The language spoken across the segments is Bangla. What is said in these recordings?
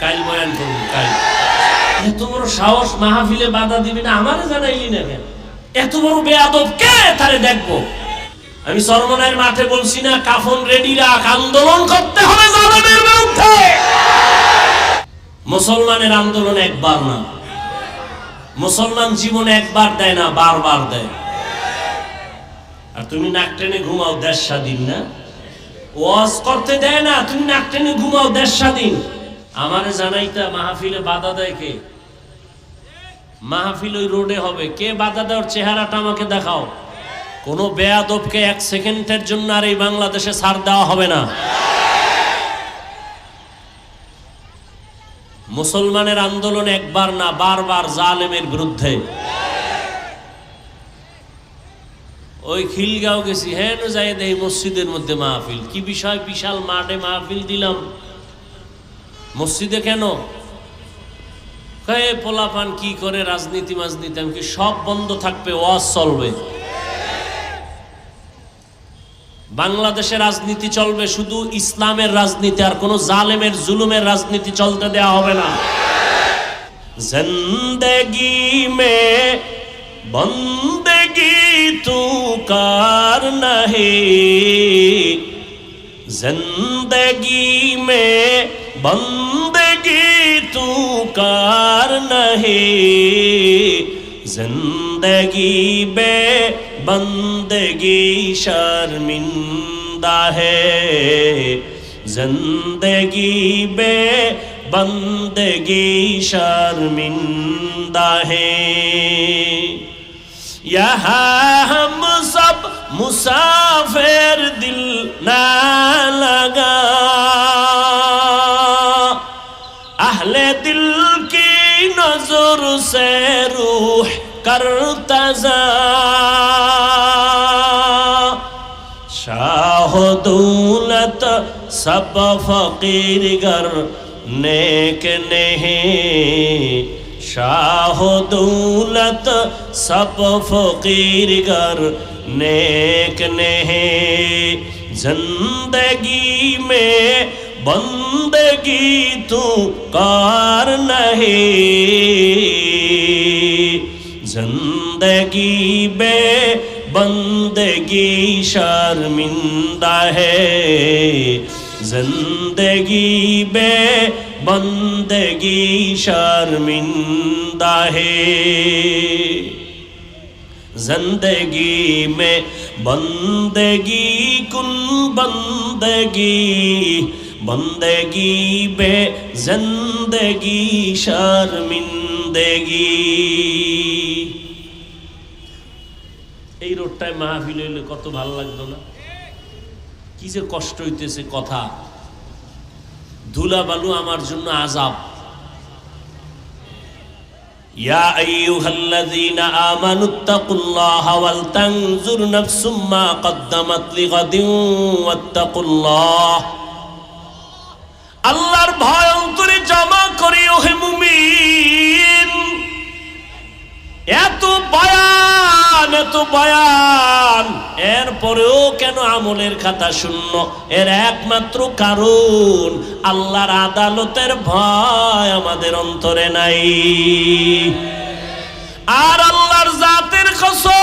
কাইল বয়ান করব কাইল এত বড় সাহস মাহফিলে বাধা দিবি না, আমারে জানাইলি না কেন? এত বড় কে তারে দেখব? আমি সরমনের মাঠে বলছি না, কাফন রেডি রাখ, আন্দোলন করতে হবে জালেমের বিরুদ্ধে। মুসলমানের আন্দোলন একবার না। মুসলমান জীবনে একবার দেয় না, বারবার দেয়। আর তুমি নাক টেনে ঘুমাও দেশ স্বাধীন না? ওয়াজ করতে দেয় না, তুমি নাক টেনে ঘুমাও দেশ স্বাধীন। আমারে জানাইতা মাহফিলে বাধা দেয় কে? মাহফিল ওই রোডে হবে। কে বাধা দেওয়ার চেহারাটা আমাকে দেখাও। কোনো বেয়াদবকে এক সেকেন্ডের জন্য আর এই বাংলাদেশে ছাড় দেওয়া হবে না। মুসলমানের আন্দোলন একবার না, বারবার জালেমের বিরুদ্ধে। ওই খিলগাঁও গেছি। হ্যাঁ যাই দেই মসজিদের মধ্যে মাহফিল। কি বিষয়? বিশাল মাঠে মাহফিল দিলাম। মসজিদে কেন? কে পোলাপান কি করে রাজনীতি মাজনীতি? আমি কি সব বন্ধ থাকবে, ওয়াজ চলবে? বাংলাদেশে রাজনীতি চলবে, শুধু ইসলামের রাজনীতি আর কোনো জালেমের, জুলুমের রাজনীতি চলতে দেয়া হবে না। জিন্দগি মে বন্দগি তু কার নাহি? জিন্দগি মে বন্দ زندگی بے بندگی شرمندہ ہے زندگی بے بندگی شرمندہ ہے یہاں ہم سب مسافر دل نہ لگا से रूह करता जा। शाह दौलत सब फकीर गर नेक नहीं। शाह दौलत सब फकीर गर नेक नहीं। ज़िंदगी में بندگی تو کار نہیں زندگی بے بندگی شرمندہ ہے زندگی بے بندگی شرمندہ ہے زندگی میں بندگی کن بندگی বন্দগি বে জিন্দগি শর্মিন্দগি। এই রোডটায় মাহফিল হইলে কত ভালো লাগতো না? কি যে কষ্ট হইতেছে কথা। ধুলা বালু আমার জন্য আজাব ইয়া আইয়ুহাল্লাযীনা আমানুত্তাকুল্লাহা ওয়াল তানজুর নাফসুম মা কদ্দামাত লিগাদিন ওয়াত্তাকুল্লাহ। বয়ান, এত বয়ান। এরপরেও কেন আমলের খাতা শূন্য? এর একমাত্র কারণ, আল্লাহর আদালতের ভয় আমাদের অন্তরে নাই। আর আল্লাহর জাতের কসম,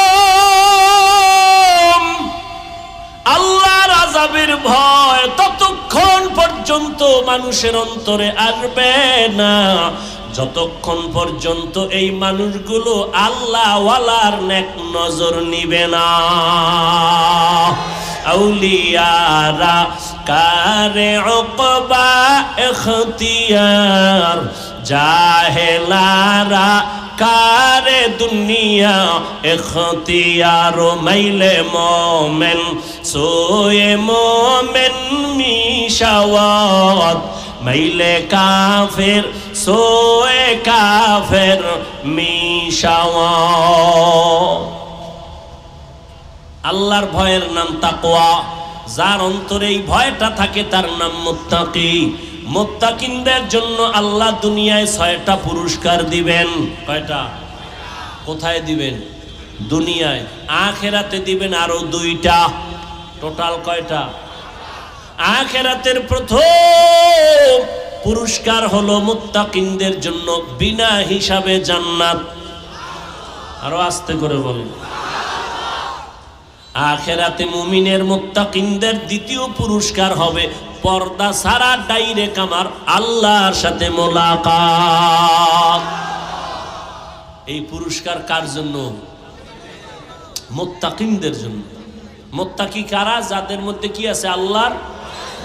আল্লাহর আজাবের ভয় ততক্ষণ পর্যন্ত মানুষের অন্তরে আসবে না। যতক্ষণ পর্যন্ত এই মানুষগুলো আল্লাহ ওয়ালার নেক নজর নিবে না। আউলিয়ারা কারে অকবা এখতিয়ার, জাহেলারা কারে দুনিয়া এখতিয়ার, মাইলে মোমেন, সোয়ে মোমেন মিশাওয়াত, মাইলে কাফের সোয়ে কাফের মিশাওয়াত আল্লাহর ভয়ের নাম তাকওয়া। যার অন্তরে এই ভয়টা থাকে, তার নাম মুত্তাকি। মুত্তাকিনদের জন্য আল্লাহ দুনিয়ায় ছয়টা পুরস্কার দিবেন। কয়টা? কোথায় দিবেন? দুনিয়ায়। আখেরাতে দিবেন আরও দুইটা। টোটাল কয়টা? আখেরাতের প্রথম পুরস্কার হলো মুত্তাকিনদের জন্য বিনা হিসাবে জান্নাত। আরও আস্তে করে বলেন। আখেরাতে মুমিনের মুত্তাকিনদের দ্বিতীয় পুরস্কার হবে পর্দা সারা ডাইরেক্ট আমার আল্লাহর সাথে মোলাকাত। এই পুরস্কার কার জন্য? মোত্তাকিনদের জন্য। মোত্তাকি কারা? যাদের মধ্যে কি আছে? আল্লাহর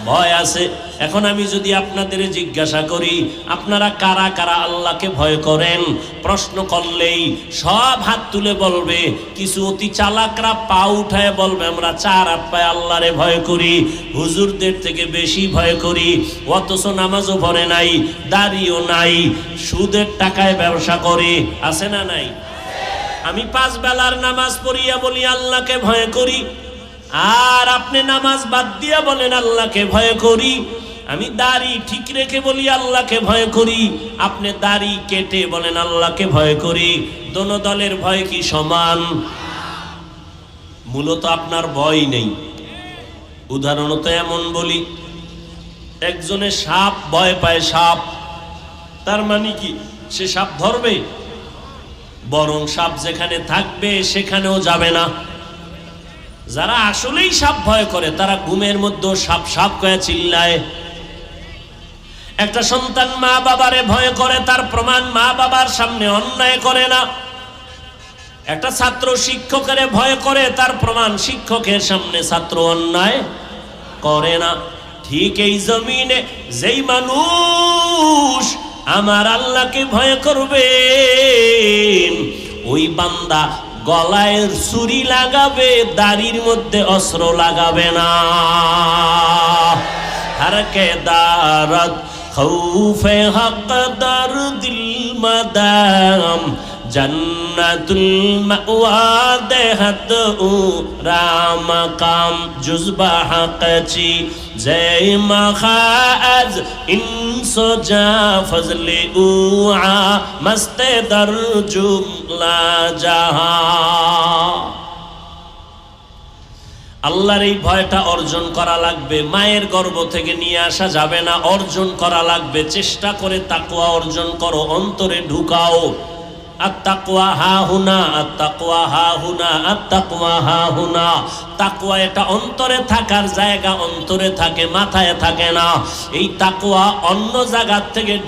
ভয় আছে। এখন আমি যদি আপনাদের জিজ্ঞাসা করি, আপনারা কারা কারা আল্লাহকে ভয় করেন? প্রশ্ন করলেই সব হাত তুলে বলবে, কিছু অতি চালাকরা পা উঠায় বলবে, আমরা চার হাত পায়ে আল্লাহরে ভয় করি, হুজুরদের থেকে বেশি ভয় করি, অথচ নামাজও ভরে নাই, দাড়িও নাই, সুদের টাকায় ব্যবসা করে, আছে না নাই? আমি পাঁচ বেলার নামাজ পড়িয়া বলি, আল্লাহকে ভয় করি আর আপনি নামাজ বাদ দিয়া বলেন, আল্লাহকে ভয় করি। আমি দাড়ি ঠিক রেখে বলি, আল্লাহকে ভয় করি। আপনি দাড়ি কেটে বলেন, আল্লাহকে ভয় করি। দোনো দলের ভয় কি সমান? মূলত আপনার ভয় নেই। উদাহরণত এমন বলি, একজনে সাপ ভয় পায়, সাপ। তার মানে কি? সে সাপ ধরবে? বরং সাপ যেখানে থাকবে, সেখানেও যাবে না। যারা আসলেই সাপ ভয় করে, তারা ঘুমের মধ্যে সাপ সাপ কয়ে চিল্লায়। একটা সন্তান মা বাবারে ভয় করে, তার প্রমাণ মা বাবার সামনে অন্যায় করে না। একটা ছাত্র শিক্ষকের ভয় করে, তার প্রমাণ শিক্ষকের সামনে ছাত্র অন্যায় করে না। ঠিক এই জমিনে যেই মানুষ আমার আল্লাহকে ভয় করবে ওই বান্দা গলায় ছুরি লাগাবে, দাড়ির মধ্যে অস্ত্র লাগাবে না। হারকে দারত খৌফে হক দার দিল মদাম জন্নতুল মাওয়া দেহত উ রাম কাম জুজবা জয় মখাজ ইনসো যা ফজলে উআ মস্তে দর জুমলা জাহা। আল্লাহর এই ভয়টা অর্জন করা লাগবে, মায়ের গর্ভ থেকে নিয়ে আসা যাবে না, অর্জন করা লাগবে। চেষ্টা করে তাকুয়া অর্জন করো, অন্তরে ঢুকাও। হা হা হা এটা থাকে, মাথায় থাকে না। এই অন্য থেকে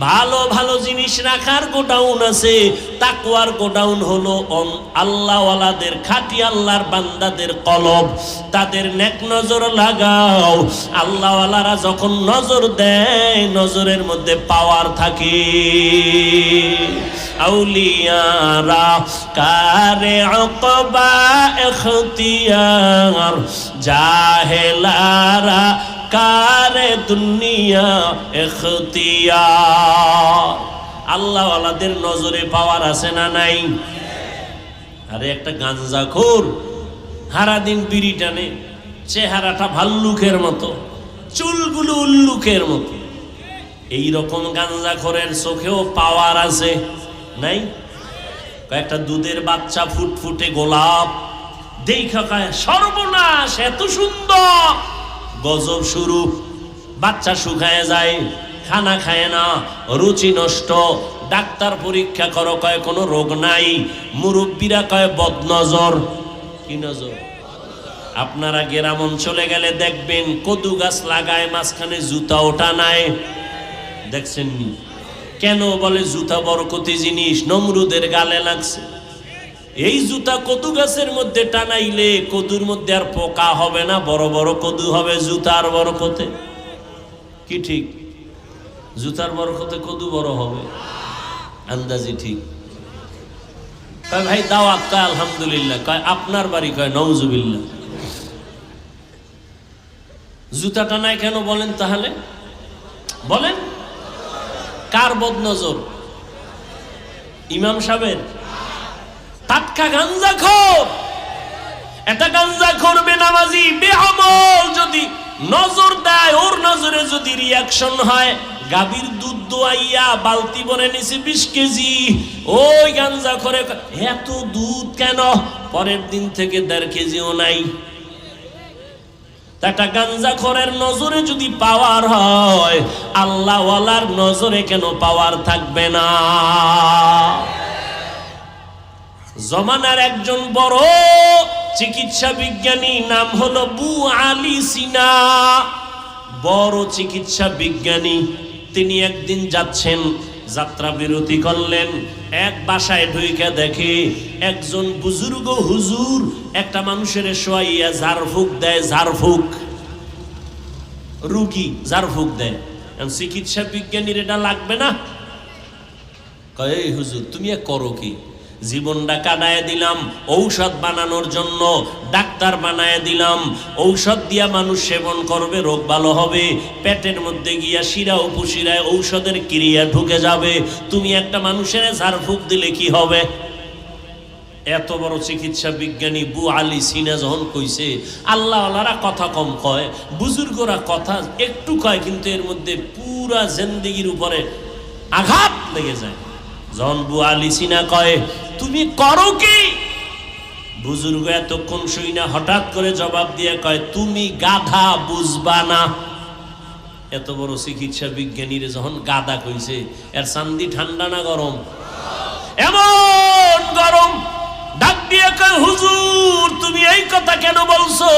ভালো ভালো জিনিস রাখার গোডাউন আছে। তাকুয়ার গোডাউন হলো আল্লাহওয়ালাদের, খাঁটি আল্লাহর বান্দাদের কলব। তাদের নেক নজর লাগাও। আল্লাহওয়ালারা যখন নজর দেয়, নজরের মধ্যে পাওয়ার থাকে। আউলিয়ারা, কারে এখতিয়ার কারে দুনিয়া আল্লাহওয়ালাদের নজরে পাওয়ার আছে না নাই? আরে একটা গাঞ্জা খোর সারাদিন বিড়ি টানে, চেহারাটা ভাল্লুকের মতো। চুলগুলো উল্লুকের মতো। এই রকম গাঞ্জা খোরের চোখেও পাওয়ার আছে, নাই? কয়েকটা দুধের বাচ্চা ফুটফুটে গোলাপ, দেখা সর্বনাশ, এত সুন্দর। গজব শুরু, বাচ্চা শুকায় যায়, খানা খায় না, রুচি নষ্ট। ডাক্তার পরীক্ষা করো, কয় কোনো রোগ নাই, মুরব্বীরা কয় বদনজর, কি নজর? আপনারা গ্রাম অঞ্চলে গেলে দেখবেন কদু গাছ লাগায়, মাঝখানে জুতা ওটা নাই। দেখছেন কেন বলে জুতা বরকতি জিনিস? নমরুদের গালে লাগছে। এই জুতা কদু গাছের মধ্যে টানাইলে কদুর মধ্যে আর পোকা হবে না, বড় বড় কদু হবে জুতার বরকতে। কি ঠিক? জুতার বরকতে কদু বড় হবে। আন্দাজি ঠিক। কয়, ভাই দাওয়াত কয় আলহামদুলিল্লাহ। কয়, আপনার বাড়ি কয়, নওজুবিল্লাহ। জুতা টানায় কেন বলেন তাহলে? বলেন। কার বদনজর? ইমাম সাহেবের? টাটকা গাঞ্জা খোর! এটা গাঞ্জা করবে নামাজি বেআমল যদি নজর দেয়, ওর নজরে যদি রিয়াকশন হয়, গাভীর দুধ দোয়াইয়া বালতি ভরে নিছি বিশ কেজি। ওই গাঞ্জা করে এত দুধ কেন? পরের দিন থেকে দেড় কেজিও নাই। একটা গাঞ্জা খরের নজরে যদি পাওয়ার হয়, আল্লাহওয়ালার নজরে কেন পাওয়ার থাকবে না? জমানার একজন বড় চিকিৎসা বিজ্ঞানী নাম হলো বু আলী সিনা। বড় চিকিৎসা বিজ্ঞানী, তিনি একদিন যাচ্ছেন যাত্রা বিরতি করলেন। এক বাসায় ঢুইকে দেখে একজন বুজুর্গ হুজুর একটা মানুষের শোয়াইয়া ঝাড়ফুক দেয়, ঝাড়ফুক। রুগী ঝাড়ফুক দেয়। চিকিৎসা বিজ্ঞানীর এটা লাগবে না? কয় হুজুর, তুমি করো কি? জীবনটা কাটায় দিলাম, ঔষধ বানানোর জন্য ডাক্তার বানায় দিলাম, ঔষধ দিয়া মানুষ সেবন করবে, রোগ ভালো হবে, পেটের মধ্যে গিয়া শিরা উপশিরায় ঔষধের ক্রিয়া ঢুকে যাবে, তুমি একটা মানুষের ঝাড়ফুঁক দিলে কি হবে? এত বড় চিকিৎসা বিজ্ঞানী বু আলী সিনা যখন কইছে আল্লাহ আল্লাহরা কথা কম কয়, বুজুর্গরা কথা একটু কয়, কিন্তু এর মধ্যে পুরা জেন্দিগির উপরে আঘাত লেগে যায়। যখন বু আলী সিনা কয় তুমি করো কি? বুজুর্গ এতক্ষণ শুই না, হঠাৎ করে জবাব দিয়ে কয়, তুমি গাধা বুঝবা না। এত বড় চিকিৎসা বিজ্ঞানীরে যখন গাধা কইছে, এর চান্দি ঠান্ডা না গরম? এমন গরম। ডাক দিয়ে কয়, হুজুর, তুমি এই কথা কেন বলছো?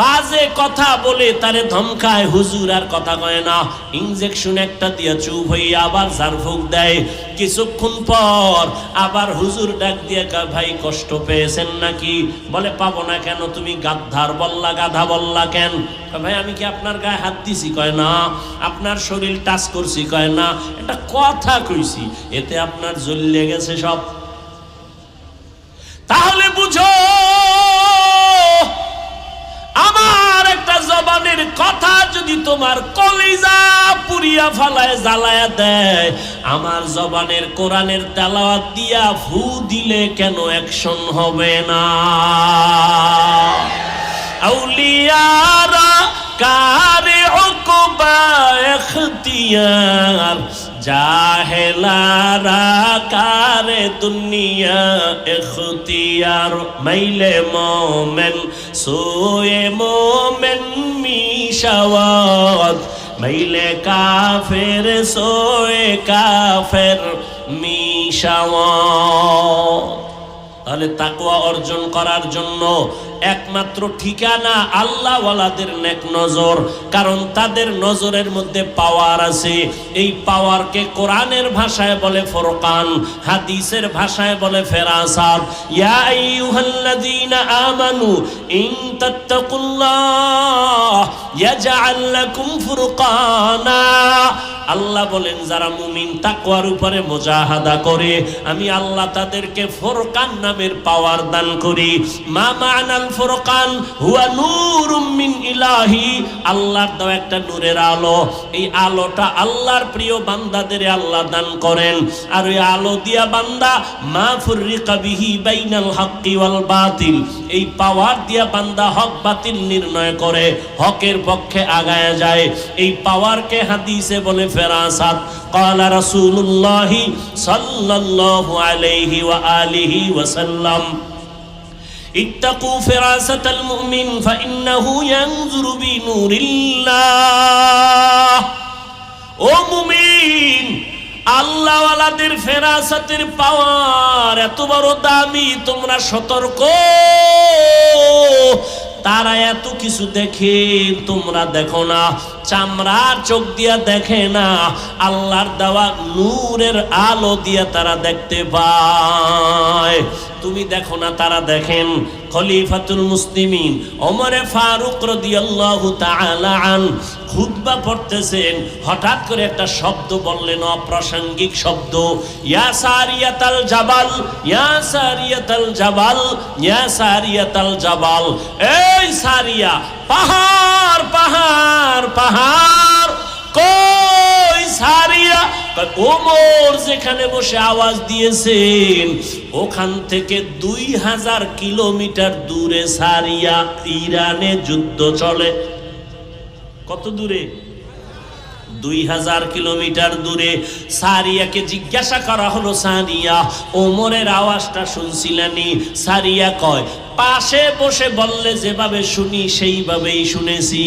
বাজে কথা বলে তারে ধমকায়, হুজুর আর কথা কয় না। ইনজেকশন একটা দিয়ে চুপ হয়ে আবার ঝাড়ফুঁক দেয়। কিছুক্ষণ পর আবার হুজুর ডাক দিয়ে ভাই, কষ্ট পেয়েছেন নাকি? বলে, পাবো না কেন, তুমি গাদ্ধার বললা, গাধা বললা কেন? ভাই, আমি কি আপনার গায়ে হাত দিছি? কয়, না, আপনার শরীর টাচ করছি। কয়, না, একটা কথা কইছি, এতে আপনার জ্বলিয়ে গেছে সব। তাহলে বুঝো! জবানের কথা যদি তোমার কলিজা পুরিয়া ফালায়, জ্বালায়া দেয়, আমার জবানের কোরআনের তেলাওয়াত দিয়া ফু দিলে কেন অ্যাকশন হবে না? আউলিয়ারা কারে অকবা এখতিয়ার? জাহেলারা কারে দুনিয়া এখতিয়ার, মাইলে মোমেন, সোয়ে মোমেন মিশাওয়াত, মাইলে কাফের, সোয়ে কাফের মিশাওয়াত। তাহলে তাকওয়া অর্জন করার জন্য একমাত্র ঠিকানা আল্লাহ আল্লাহওয়ালাদের নেক নজর, কারণ তাদের নজরের মধ্যে পাওয়ার আছে। এই পাওয়ারকে কোরআনের ভাষায় বলে ফরকান, হাদিসের ভাষায় বলে ফেরাসাত। ইয়া আইয়ুহাল্লাযীনা আমানু, ইন তাত্তাকুল্লাহ, ইয়াজআল লাকুম ফুরকানা। আল্লাহ বলেন, যারা মুমিন তাকওয়ার উপরে মুজাহাদা করে, আমি আল্লাহ তাদেরকে ফোরকান নামের পাওয়ার দান করি। মা মানাল ফোরকান হুয়া নূরুম মিন ইলাহি আল্লাহর দাও একটা নূরের আলো এই আলোটা আল্লাহর প্রিয় বান্দাদের আল্লাহ দান করেন আর ওই আলো দিয়া বান্দা মা ফুররিকা বিহি বাইনাল হাক্কি ওয়াল বাতিল এই পাওয়ার দিয়া বান্দা হক বাতিল নির্ণয় করে হকের পক্ষে আগায় যায় এই পাওয়ারকে হাদিসে বলে ফেরাসাত قال رسول الله صلى الله عليه وآله وسلم اتقوا فراسة المؤمن فإنه ينظر بنور الله ও মুমিন আল্লাহওয়ালাদের ফেরাসাতের পাওয়ার এত বড় দামি তোমরা সতর্ক তারা এত কিছু দেখে তোমরা দেখো না চামড়ার চোখ দিয়া দেখে না আল্লাহর দেওয়া নূরের আলো দিয়া তারা দেখতে পায় তুমি দেখো না, তারা দেখেন। খলিফাতুল মুসলিমিন ওমরে ফারুক রাদিয়াল্লাহু তাআলা আন খুতবা পড়তেছেন। হঠাৎ করে একটা শব্দ বললেন, অপ্রাসঙ্গিক শব্দ। ইয়া সারিয়াতাল জাবাল, ইয়া সারিয়াতাল জাবাল, ইয়া সারিয়াতাল জাবাল। এই সারিয়া, পাহাড় পাহাড় পাহাড়। কই সারিয়া ওমর যেখানে বসে আওয়াজ দিয়েছেন, ওখান থেকে দুই হাজার কিলোমিটার দূরে সারিয়া ইরানে যুদ্ধ চলে। কত দূরে? দুই হাজার কিলোমিটার দূরে। সারিয়াকে জিজ্ঞাসা করা হলো, সারিয়া, ওমরের আওয়াজটা শুনছিলানি সারিয়া কয়, পাশে বসে বললে যেভাবে শুনি, সেইভাবেই শুনেছি।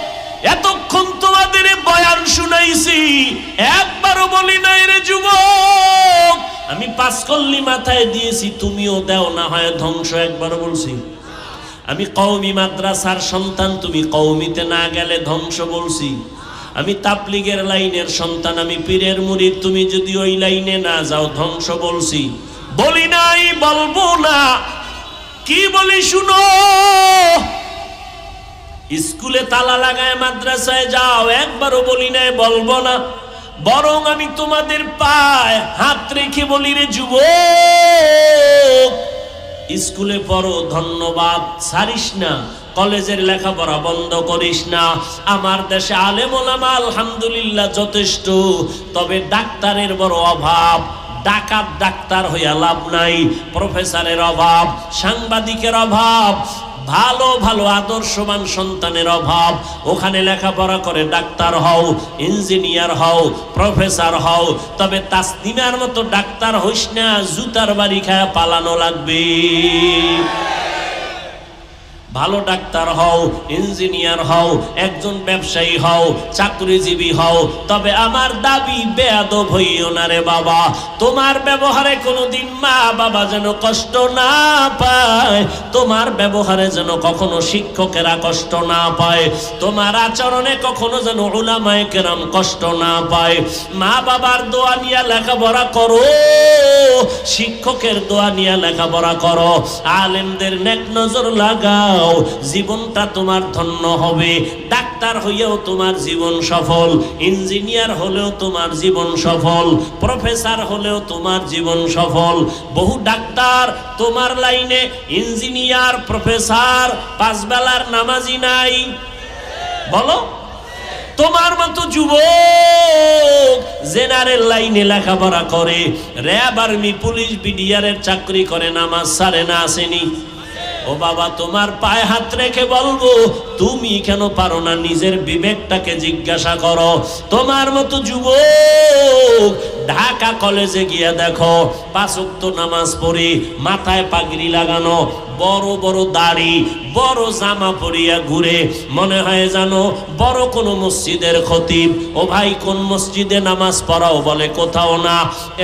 যুবক, আমি পাঁচ কল্লি মাথায় দিয়েছি, তুমিও দেও, না হয় ধ্বংস একবার বলছি। আমি কৌমি মাদ্রাসার সন্তান, তুমি কৌমিতে না গেলে ধ্বংস বলছি। আমি তাবলিগের লাইনের সন্তান, আমি পীরের মুরিদ, তুমি যদি ওই লাইনে না যাও, ধ্বংস বলছি। বলি নাই, বলব না। কি বলি শুনো? স্কুলে তালা লাগায়, মাদ্রাসায় যাও, একবারও বলি নাই, বলব না। বরং আমি তোমাদের পায় হাত রেখে বলি রে যুব স্কুলে পড়ো, ধন্যবাদ। ছাড়িস না, কলেজের লেখাপড়া বন্ধ করিস না। আমার দেশে আলেমোলামা আলহামদুলিল্লাহ যথেষ্ট, তবে ডাক্তারের বড় অভাব। ডাকাত ডাক্তার হইয়া লাভ নাই, প্রফেসরের অভাব, সাংবাদিকের অভাব। ভালো ভালো আদর্শবান সন্তানের অভাব। ওখানে লেখাপড়া করে ডাক্তার হও, ইঞ্জিনিয়ার হও, প্রফেসর হও, তবে তাসনিমার মতো ডাক্তার হইস না, জুতার বাড়ি খায় পালানো লাগবে। ভালো ডাক্তার হও, ইঞ্জিনিয়ার হও, একজন ব্যবসায়ী হও, চাকরিজীবী হও, তবে আমার দাবি বেয়াদব হইও না রে বাবা। তোমার ব্যবহারে কোনোদিন মা বাবা যেন কষ্ট না পায়, তোমার ব্যবহারে যেন কখনো শিক্ষকেরা কষ্ট না পায়, তোমার আচরণে কখনো যেন ওলামায় কেরাম কষ্ট না পায়। মা বাবার দোয়া নিয়ে লেখাপড়া করো, শিক্ষকের দোয়া নিয়ে লেখাপড়া করো, আলেমদের নেক নজর লাগাও জীবনটা তোমার ধন্য হবে। ডাক্তার হইয়াও তোমার জীবন সফল, ইঞ্জিনিয়ার হলেও তোমার জীবন সফল, প্রফেসর হলেও তোমার জীবন সফল। বহু ডাক্তার তোমার লাইনে, ইঞ্জিনিয়ার, প্রফেসর পাঁচ বেলার নামাজি নাই। বলো? তোমার মতো যুবক জেনারেল লাইনে লেখাপড়া করে, র্যাব আর্মি, পুলিশ, বিডিআরের চাকরি করে, নামাজ সারে না আসেনি। ও বাবা, তোমার পায়ে হাত রেখে বলব, তুমি কেন পারো না নিজের বিবেকটাকে জিজ্ঞাসা করো? তোমার মতো যুবক, ঢাকা কলেজে গিয়ে দেখো পাঁচক্ত নামাজ পড়ি মাথায় পাগড়ি লাগানো, বড় বড় দাড়ি, বড় জামা পরিয়া ঘুরে, মনে হয় জানো বড় কোনো মসজিদের খতিব। ও ভাই, কোন মসজিদে নামাজ পড়াও? বলে, কোথাও না।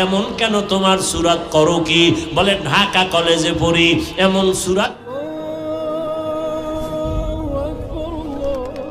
এমন কেন তোমার সুরাত করো কি? বলে, ঢাকা কলেজে পড়ি, এমন সুরাত